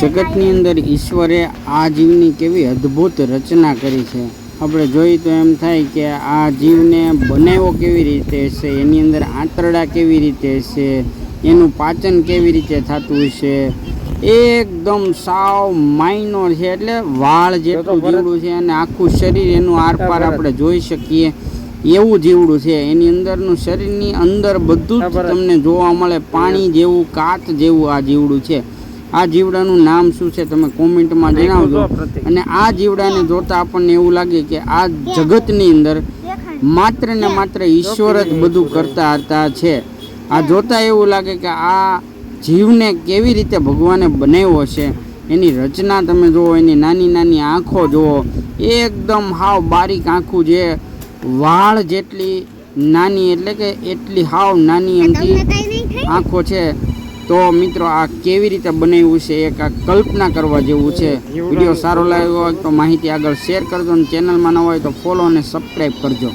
જગતની અંદર ઈશ્વરે આ જીવની કેવી અદ્ભુત રચના કરી છે. આપણે જોઈએ તો એમ થાય કે આ જીવને બનાવ્યો કેવી રીતે છે એની અંદર આંતરડા કેવી રીતે છે એનું પાચન કેવી રીતે થતું છે. એકદમ સાવ માઇનોર છે એટલે વાળ જેટલું જીવડું છે અને આખું શરીર એનું આરપાર આપણે જોઈ શકીએ એવું જીવડું છે. એની અંદરનું શરીરની અંદર બધું જ તમને જોવા મળે પાણી જેવું કાચ જેવું આ જીવડું છે. આ જીવડાનું નામ શું છે તમે કોમેન્ટમાં જણાવજો. અને આ જીવડાને જોતા આપણને એવું લાગે કે આ જગતની અંદર માત્ર ને માત્ર ઈશ્વર જ બધું કરતા હતા છે. આ જોતા એવું લાગે કે આ જીવને કેવી રીતે ભગવાને બનાવ્યો છે. એની રચના તમે જુઓ એની નાની નાની આંખો જુઓ એકદમ હાવ બારીક આંખું જે વાળ જેટલી નાની એટલે કે એટલી હાવ નાની એમથી આંખો છે તો મિત્રો આ કેવી રીતે બનાવ્યું છે એક આ કલ્પના કરવા જેવું છે. વીડિયો સારો લાગ્યો હોય તો માહિતી આગળ શેર કરજો અને ચેનલમાં ન હોય તો ફોલો અને સબસ્ક્રાઈબ કરજો.